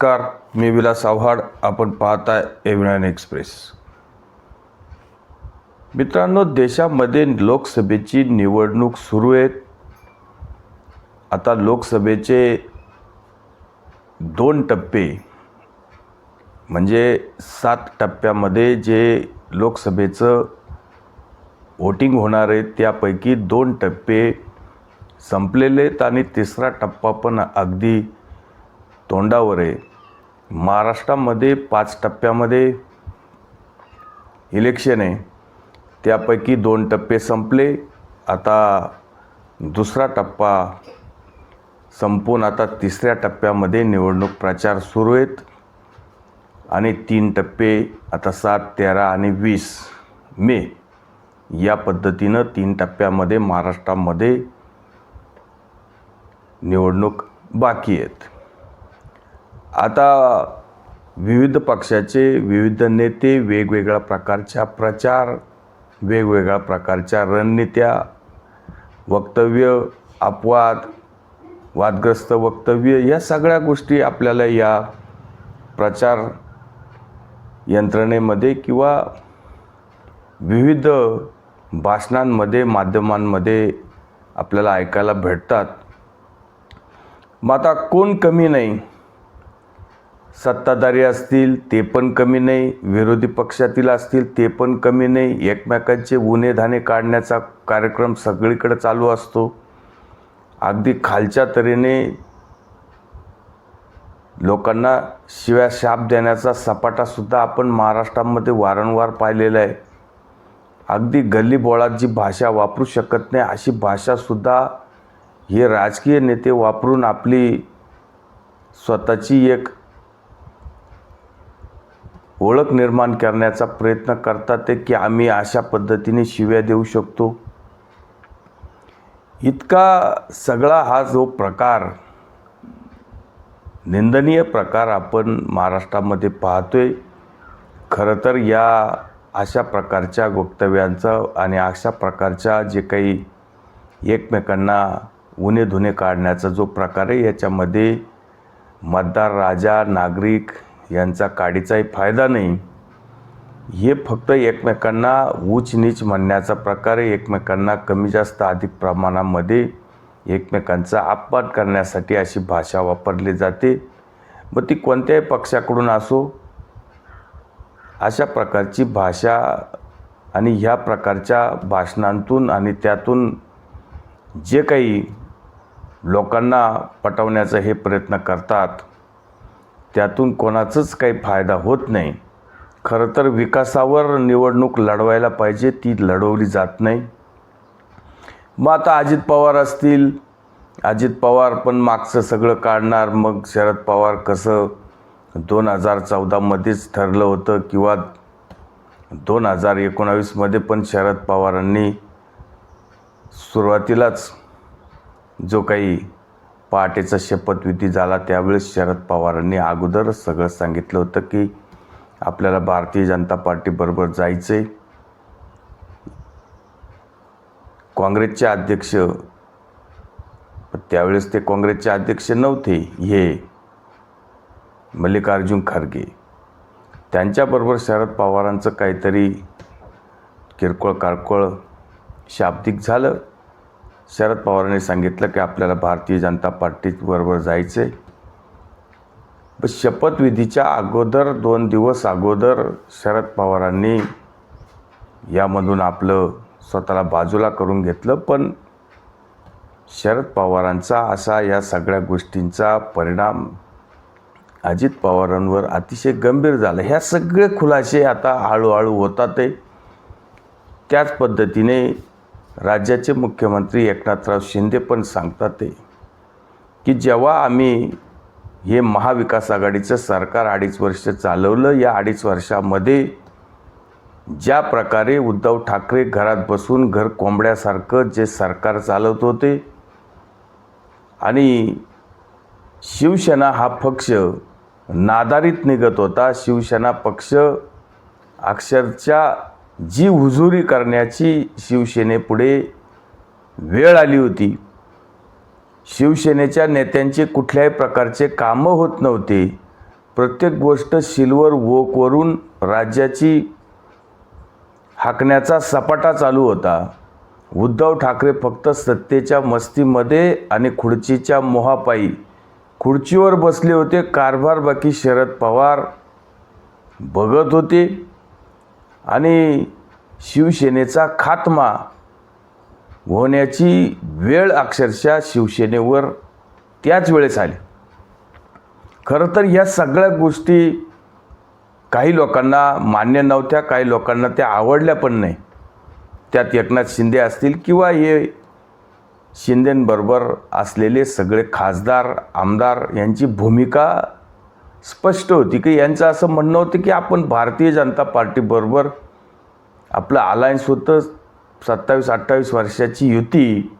नमस्कार मी विलास आव्हाड. आपण पाहताय एव्हिनायन एक्सप्रेस. मित्रांनो देशामध्ये लोकसभेची निवडणूक सुरू आहे आता लोकसभेचे दोन टप्पे म्हणजे सात टप्प्यामध्ये जे लोकसभेचं वोटिंग होणार आहे त्यापैकी दोन टप्पे संपलेले आहेत आणि तिसरा टप्पा पण अगदी तोंडावर आहे. महाराष्ट्रामध्ये पाच टप्प्यामध्ये इलेक्शन आहे. त्यापैकी दोन टप्पे संपले. आता दुसरा टप्पा संपून आता तिसऱ्या टप्प्यामध्ये निवडणूक प्रचार सुरू आहेत. आणि तीन टप्पे आता सात तेरा आणि वीस मे या पद्धतीनं तीन टप्प्यामध्ये महाराष्ट्रामध्ये निवडणूक बाकी आहेत. आता विविध पक्षाचे विविध नेते वेगवेगळ्या प्रकारच्या प्रचार वेगवेगळ्या प्रकारच्या रणनीत्या वक्तव्य अपवाद वादग्रस्त वक्तव्य या सगळ्या गोष्टी आपल्याला या प्रचार यंत्रणेमध्ये किंवा विविध भाषणांमध्ये माध्यमांमध्ये आपल्याला ऐकायला भेटतात. मग आता कोण कमी नाही? सत्ताधारी असतील ते पण कमी नाही. विरोधी पक्षातील असतील ते पण कमी नाही. एकमेकांचे उन्हे काढण्याचा कार्यक्रम सगळीकडे चालू असतो. अगदी खालच्या तऱ्हेने लोकांना शिव्या शाप देण्याचा सपाटासुद्धा आपण महाराष्ट्रामध्ये वारंवार पाहिलेला आहे. अगदी गल्लीबोळात जी भाषा वापरू शकत नाही अशी भाषासुद्धा हे राजकीय नेते वापरून आपली स्वतःची एक ओळख निर्माण करण्याचा प्रयत्न करतात ते की आम्ही अशा पद्धतीने शिव्या देऊ शकतो. इतका सगळा हा जो प्रकार निंदनीय प्रकार आपण महाराष्ट्रामध्ये पाहतोय खरं तर या अशा प्रकारच्या वक्तव्यांचं आणि अशा प्रकारच्या जे काही एकमेकांना उन्हे धुणे काढण्याचा जो प्रकार आहे याच्यामध्ये मतदार राजा नागरिक यांचा काडीचाही फायदा नाही. हे फक्त एकमेकांना ऊच नीच म्हणण्याचा प्रकार आहे. एकमेकांना कमी जास्त अधिक प्रमाणामध्ये एकमेकांचा अपमान करण्यासाठी अशी भाषा वापरली जाते. मग ती कोणत्याही पक्षाकडून असो अशा प्रकारची भाषा आणि ह्या प्रकारच्या भाषणांतून आणि त्यातून जे काही लोकांना पटवण्याचा हे प्रयत्न करतात. त्यातून कोणाचाच काही फायदा होत नाही. खरं तर विकासावर निवडणूक लढवायला पाहिजे ती लढवली जात नाही. मग आता अजित पवार असतील. अजित पवार पण मागचं सगळं काढणार. मग शरद पवार कसं दोन हजार चौदामध्येच ठरलं होतं किंवा दोन हजार एकोणावीसमध्ये पण शरद पवारांनी सुरुवातीलाच जो काही पहाटेचा शपथविधी झाला. त्यावेळेस शरद पवारांनी अगोदरच सगळं सांगितलं होतं की आपल्याला भारतीय जनता पार्टीबरोबर जायचं. आहे काँग्रेसचे अध्यक्ष त्यावेळेस ते काँग्रेसचे अध्यक्ष नव्हते हे मल्लिकार्जुन खरगे. त्यांच्याबरोबर शरद पवारांचं काहीतरी किरकोळ कारकोळ शाब्दिक झालं. शरद पवारांनी सांगितलं की आपल्याला भारतीय जनता पार्टीबरोबर जायचं आहे पण शपथविधीच्या अगोदर दोन दिवस अगोदर शरद पवारांनी यामधून आपलं स्वतःला बाजूला करून घेतलं. पण शरद पवारांचा असा या सगळ्या गोष्टींचा परिणाम अजित पवारांवर अतिशय गंभीर झाला. ह्या सगळे खुलासे आता हळूहळू होतात आहे. त्याच पद्धतीने राज्याचे मुख्यमंत्री एकनाथराव शिंदे पण सांगतात ते की जेव्हा आम्ही हे महाविकास आघाडीचं सरकार अडीच वर्ष चालवलं या अडीच वर्षामध्ये ज्या प्रकारे उद्धव ठाकरे घरात बसून घर कोंबड्यासारखं जे सरकार चालवत होते आणि शिवसेना हा पक्ष नादारीत निघत होता शिवसेना पक्ष अक्षरशः जी हुजुरी करण्याची शिवसेनेपुढे वेळ आली होती. शिवसेनेच्या नेत्यांचे कुठल्याही प्रकारचे कामं होत नव्हते. प्रत्येक गोष्ट सिल्वर वोकवरून राज्याची हाकण्याचा सपाटा चालू होता. उद्धव ठाकरे फक्त सत्तेच्या मस्तीमध्ये आणि खुर्चीच्या मोहापायी. खुर्चीवर बसले होते कारभार बाकी शरद पवार बघत होते. आणि शिवसेनेचा खात्मा होण्याची वेळ अक्षरशः शिवसेनेवर त्याच वेळेस आली. खरं तर या सगळ्या गोष्टी काही लोकांना मान्य नव्हत्या काही लोकांना त्या आवडल्या पण नाही. त्यात एकनाथ शिंदे असतील किंवा हे शिंदेंबरोबर असलेले सगळे खासदार आमदार यांची भूमिका स्पष्ट होती की यांचं असं म्हणणं होतं की आपण भारतीय जनता पार्टीबरोबर आपलं अलायन्स होतं सत्तावीस अठ्ठावीस वर्षाची युती.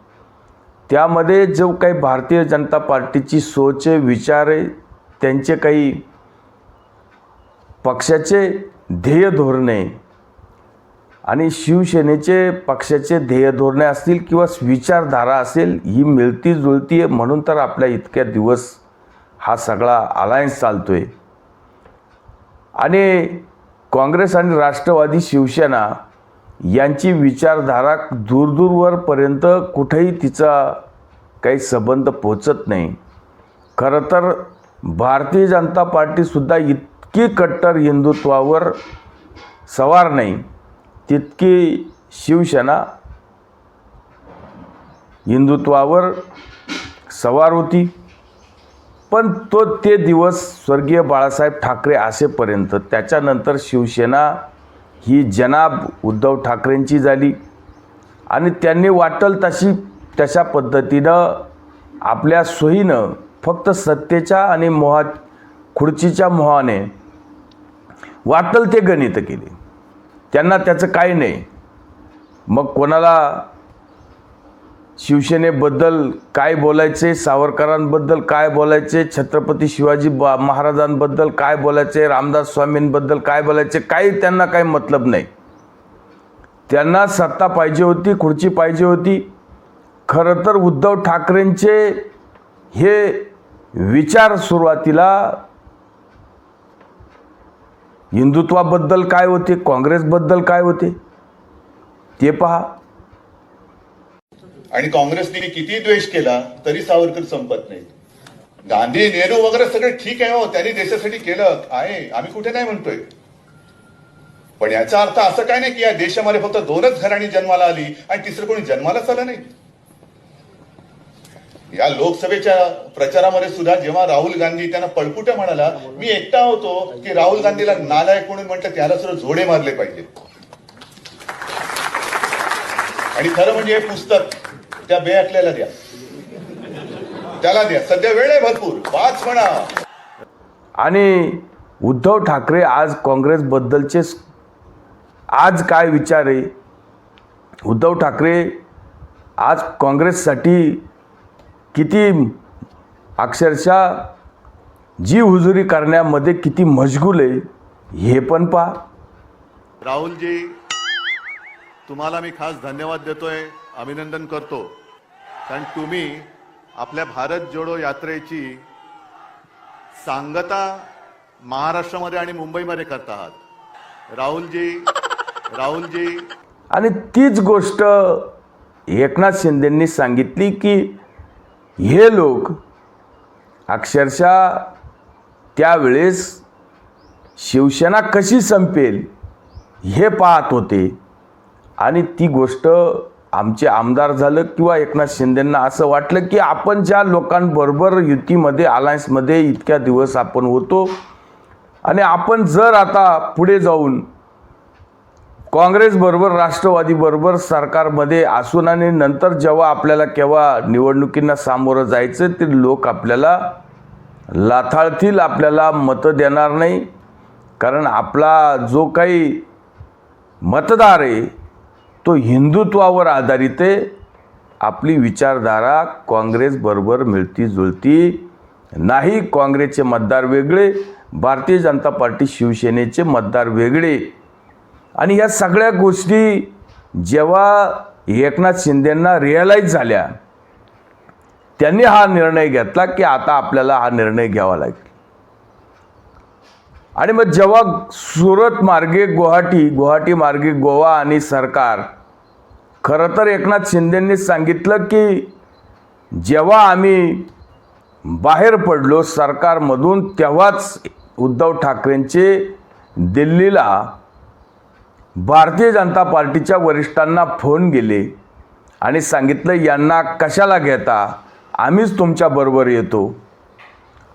त्यामध्ये जो काही भारतीय जनता पार्टीची सोच आहे विचार आहे त्यांचे काही पक्षाचे ध्येय धोरणे आणि शिवसेनेचे पक्षाचे ध्येय धोरणे असतील किंवा विचारधारा असेल ही मिळती जुळती आहे म्हणून तर आपल्या इतक्या दिवस हा सगळा अलायन्स चालतो आहे आणि काँग्रेस आणि राष्ट्रवादी शिवसेना यांची विचारधारा दूरदूरवरपर्यंत कुठेही तिचा काही संबंध पोचत नाही. खरं तर भारतीय जनता पार्टीसुद्धा इतकी कट्टर हिंदुत्वावर सवार नाही तितकी शिवसेना हिंदुत्वावर सवार होती. पण तो ते दिवस स्वर्गीय बाळासाहेब ठाकरे असेपर्यंत त्याच्यानंतर शिवसेना ही जनाब उद्धव ठाकरेंची झाली. आणि त्यांनी वाटल तशी तशा पद्धतीनं आपल्या सोयीनं फक्त सत्तेच्या आणि मोहा खुर्चीच्या मोहाने वाटल ते गणित केले. त्यांना त्याचं काही नाही. मग कोणाला शिवसेनेबद्दल काय बोलायचे सावरकरांबद्दल काय बोलायचे छत्रपती शिवाजी बा महाराजांबद्दल काय बोलायचे रामदास स्वामींबद्दल काय बोलायचे काही त्यांना काही मतलब नाही. त्यांना सत्ता पाहिजे होती खुर्ची पाहिजे होती. खरं तर उद्धव ठाकरेंचे हे विचार सुरुवातीला हिंदुत्वाबद्दल काय होते काँग्रेसबद्दल काय होते ते पहा. आणि काँग्रेसने किती द्वेष केला तरी सावरकर संपत नाही. गांधी नेहरू वगैरे सगळे ठीक आहे हो त्यांनी देशासाठी केलं आहे आम्ही कुठे नाही म्हणतोय. पण याचा अर्थ असं काय नाही की या देशामध्ये फक्त दोनच घराणी जन्माला आली आणि तिसरं कोणी जन्मालाच आलं नाही? या लोकसभेच्या प्रचारामध्ये सुद्धा जेव्हा राहुल गांधी त्यांना पळपुट्या म्हणाला मी एकटा होतो की राहुल गांधीला नालायक म्हणून म्हटलं त्याला सुद्धा जोडे मारले पाहिजे. आणि खरं म्हणजे हे पुस्तक त्या बेअकल्याला द्या. त्याला द्या. सध्या वेळ आहे भरपूर. वाच म्हणा. आणि उद्धव ठाकरे आज काँग्रेसबद्दलचे आज काय विचार आहे? उद्धव ठाकरे आज काँग्रेससाठी किती अक्षरशः जी हुजुरी करण्यामध्ये किती मशगूल आहे हे पण पहा. राहुलजी तुम्हाला मी खास धन्यवाद देतोय. अभिनंदन करतो. कारण तुम्ही आपल्या भारत जोडो यात्रेची सांगता महाराष्ट्रामध्ये आणि मुंबईमध्ये करत आहात. राहुलजी राहुलजी. आणि तीच गोष्ट एकनाथ शिंदेंनी सांगितली की हे लोक अक्षरशः त्यावेळेस शिवसेना कशी संपेल हे पाहत होते. आणि ती गोष्ट आमचे आमदार झालं किंवा एकनाथ शिंदेंना असं वाटलं की आपण ज्या लोकांबरोबर युतीमध्ये अलायन्समध्ये इतक्या दिवस आपण होतो आणि आपण जर आता पुढे जाऊन काँग्रेसबरोबर राष्ट्रवादीबरोबर सरकारमध्ये असून आणि नंतर जेव्हा आपल्याला केव्हा निवडणुकींना सामोरं जायचं ते लोक आपल्याला लाथाळतील आपल्याला मतं देणार नाही. कारण आपला जो काही मतदार आहे तो हिंदुत्वावर आधारित आहे. आपली विचारधारा काँग्रेसबरोबर मिळती जुळती नाही. काँग्रेसचे मतदार वेगळे भारतीय जनता पार्टी शिवसेनेचे मतदार वेगळे. आणि या सगळ्या गोष्टी जेव्हा एकनाथ शिंदेंना रिअलाईज झाल्या त्यांनी हा निर्णय घेतला की आता आपल्याला हा निर्णय घ्यावा लागेल. आणि मग जेव्हा सुरत मार्गे गुवाहाटी गुवाहाटी मार्गे गोवा आणि सरकार खरं तर एकनाथ शिंदेंनी सांगितलं की जेव्हा आम्ही बाहेर पडलो सरकारमधून तेव्हाच उद्धव ठाकरेंचे दिल्लीला भारतीय जनता पार्टीच्या वरिष्ठांना फोन गेले आणि सांगितलं यांना कशाला घेता? आम्हीच तुमच्याबरोबर येतो.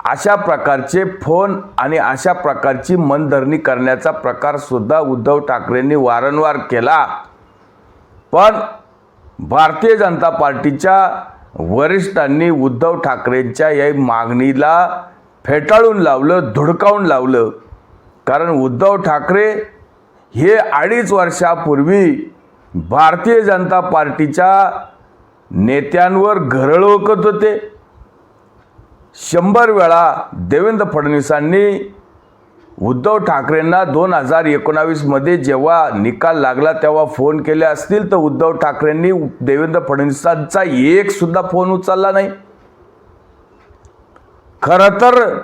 अशा प्रकारचे फोन आणि अशा प्रकारची मनधरणी करण्याचा प्रकारसुद्धा उद्धव ठाकरेंनी वारंवार केला. पण भारतीय जनता पार्टीच्या वरिष्ठांनी उद्धव ठाकरेंच्या या मागणीला फेटाळून लावलं धुडकावून लावलं. कारण उद्धव ठाकरे हे अडीच वर्षापूर्वी भारतीय जनता पार्टीच्या नेत्यांवर घरळ ओकत होते. शंभर वेळा देवेंद्र फडणवीसांनी उद्धव ठाकरेंना दोन हजार एकोणावीसमध्ये जेव्हा निकाल लागला तेव्हा फोन केले असतील तर उद्धव ठाकरेंनी देवेंद्र फडणवीसांचा एक सुद्धा फोन उचलला नाही. खरं तर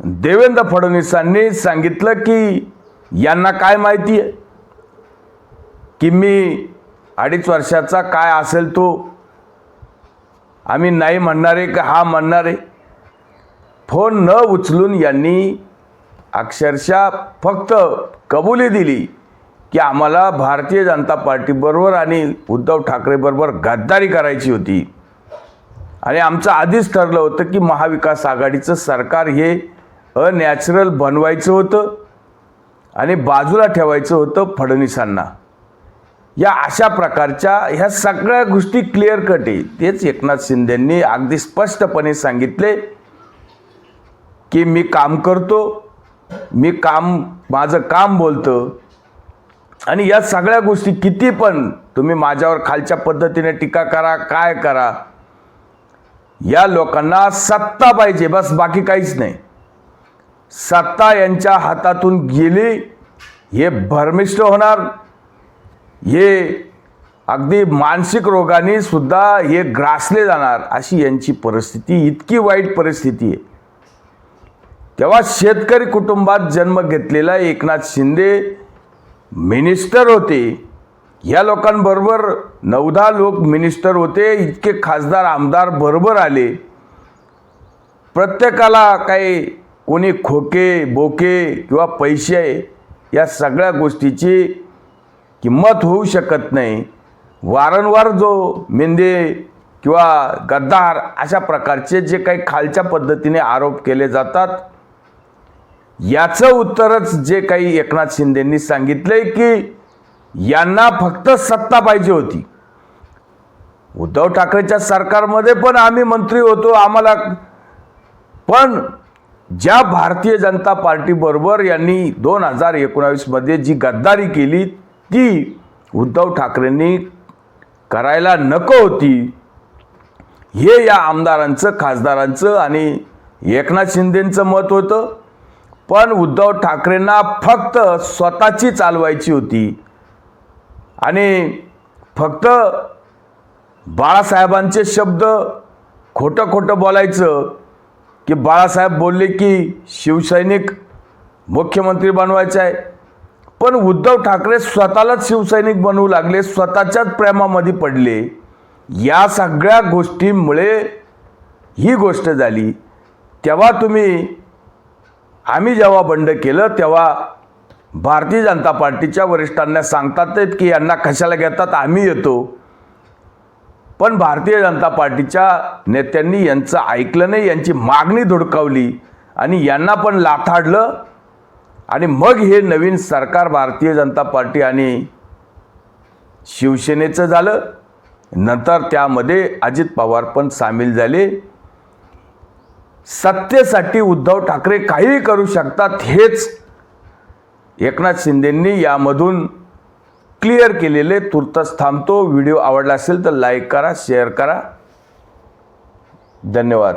देवेंद्र फडणवीसांनी सांगितलं की यांना काय माहिती आहे? की मी अडीच वर्षाचा काय असेल तो आम्ही नाही म्हणणारे का हा म्हणणारे फोन न उचलून यांनी अक्षरशः फक्त कबुली दिली की आम्हाला भारतीय जनता पार्टीबरोबर आणि उद्धव ठाकरेबरोबर गद्दारी करायची होती. आणि आमचं आधीच ठरलं होतं की महाविकास आघाडीचं सरकार हे अनॅचरल बनवायचं होतं आणि बाजूला ठेवायचं होतं फडणवीसांना. या अशा प्रकारच्या ह्या सगळ्या गोष्टी क्लिअर कट आहे. तेच एकनाथ शिंदेंनी अगदी स्पष्टपणे सांगितले की मी काम करतो मी काम माझं काम बोलतं आणि या सगळ्या गोष्टी किती पण तुम्ही माझ्यावर खालच्या पद्धतीने टीका करा काय करा या लोकांना सत्ता पाहिजे बस बाकी काहीच नाही. सत्ता यांच्या हातातून गेली हे भरमिष्ट होणार. हे अगदी मानसिक रोगाने सुद्धा हे ग्रासले जाणार अशी यांची परिस्थिती इतकी वाईट परिस्थिती आहे. तेव्हा शेतकरी कुटुंबात जन्म घेतलेला एकनाथ शिंदे मिनिस्टर होते. या लोकांबरोबर नवदा लोक मिनिस्टर होते इतके खासदार आमदार बरोबर आले. प्रत्येकाला काही कोणी खोके बोके किंवा पैसे या सगळ्या गोष्टीची किंमत होऊ शकत नाही. वारंवार जो मेंदे किंवा गद्दार अशा प्रकारचे जे काही खालच्या पद्धतीने आरोप केले जातात याचं उत्तरच जे काही एकनाथ शिंदेंनी सांगितलंय की यांना फक्त सत्ता पाहिजे होती. उद्धव ठाकरेच्या सरकारमध्ये पण आम्ही मंत्री होतो आम्हाला पण ज्या भारतीय जनता पार्टीबरोबर यांनी दोन हजार एकोणावीसमध्ये जी गद्दारी केली ती उद्धव ठाकरेंनी करायला नको होती. हे या आमदारांचं खासदारांचं आणि एकनाथ शिंदेंचं मत होतं. पण उद्धव ठाकरेंना फक्त स्वतःची चालवायची होती. आणि फक्त बाळासाहेबांचे शब्द खोटं खोटं बोलायचं की बाळासाहेब बोलले की शिवसैनिक मुख्यमंत्री बनवायचं आहे. पण उद्धव ठाकरे स्वतःलाच शिवसैनिक बनवू लागले स्वतःच्याच प्रेमामध्ये पडले. या सगळ्या गोष्टींमुळे ही गोष्ट झाली. तेव्हा तुम्ही आम्ही जेव्हा बंड केलं तेव्हा भारतीय जनता पार्टीच्या वरिष्ठांना सांगतात की यांना कशाला घेतात आम्ही येतो. पण भारतीय जनता पार्टीच्या नेत्यांनी यांचं ऐकलं नाही यांची मागणी धुडकावली आणि यांना पण लाथाडलं. आणि मग हे नवीन सरकार भारतीय जनता पार्टी आणि शिवसेनेचं झालं. नंतर त्यामध्ये अजित पवार पण सामील झाले. सत्तेसाठी उद्धव ठाकरे काहीही करू शकतात हेच एकनाथ शिंदेंनी यामधून क्लिअर केलेले तुर्तच थांबतो. व्हिडिओ आवडला असेल तर लाईक करा शेअर करा. धन्यवाद.